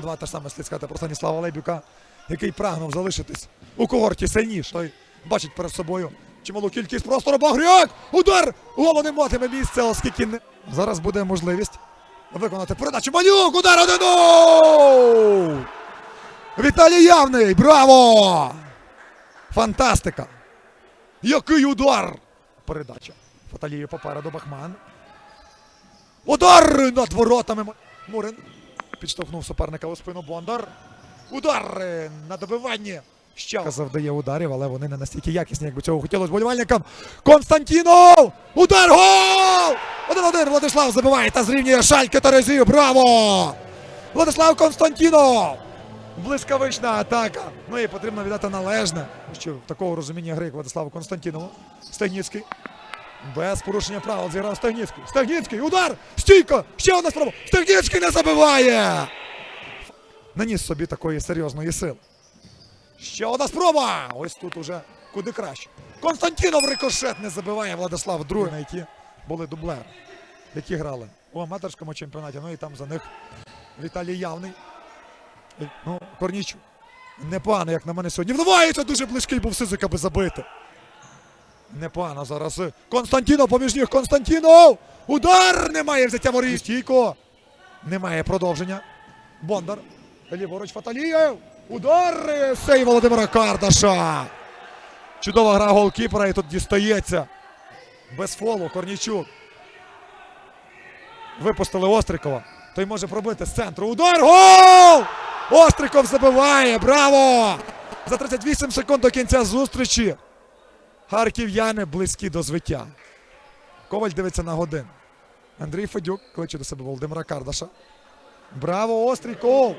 Два те ж саме слід сказати про Станіслава Лебюка, який прагнув залишитись у когорті сильніш. Той бачить перед собою чималу кількість простору. Багряк! Удар! Голо не матиме місця, оскільки не... зараз буде можливість виконати передачу. Малюк! Удар! Один! Віталій Явний! Браво! Фантастика! Який удар! Передача! Фаталію попереду Бахман. Удар над воротами. Мурин підштовхнув суперника у спину Бондар. Удар е, на добиванні. Ще завдає ударів, але вони не настільки якісні, як би цього хотілося болівальникам. Константінов! Удар! Гол! 1-1 Владислав забиває та зрівнює шальки Терезію. Браво! Владислав Константінов! Блискавична атака. Ну і потрібно віддати належне. Що в такого розуміння гри, Владиславу Константінову. Стегніцький. Без порушення правил зіграв Стегніцький. Стегніцький, удар! Стійка! Ще одна спроба! Стегніцький не забиває! Наніс собі такої серйозної сили. Ще одна спроба! Ось тут уже куди краще. Константінов рикошет не забиває Владислав другий, на які були дублери, які грали у аматорському чемпіонаті. Ну і там за них Віталій Явний. Ну, Корнічук. Непогано, як на мене сьогодні. Вдавається дуже близький був Сизик, аби забити. Непогано зараз. Константінов поміж них. Константінов! Удар! Немає взяття воріт. Стійко. Немає продовження. Бондар. Ліворуч Фаталієв. Удар! Сей Володимира Кардаша. Чудова гра голкіпера і тут дістається. Без фолу Корнічук. Випустили Острикова. Той може пробити з центру. Удар! Гол! Остриков забиває! Браво! За 38 секунд до кінця зустрічі. Харків'яни близькі до звиття. Коваль дивиться на годин. Андрій Федюк кличе до себе Володимира Кардаша. Браво, Остріков!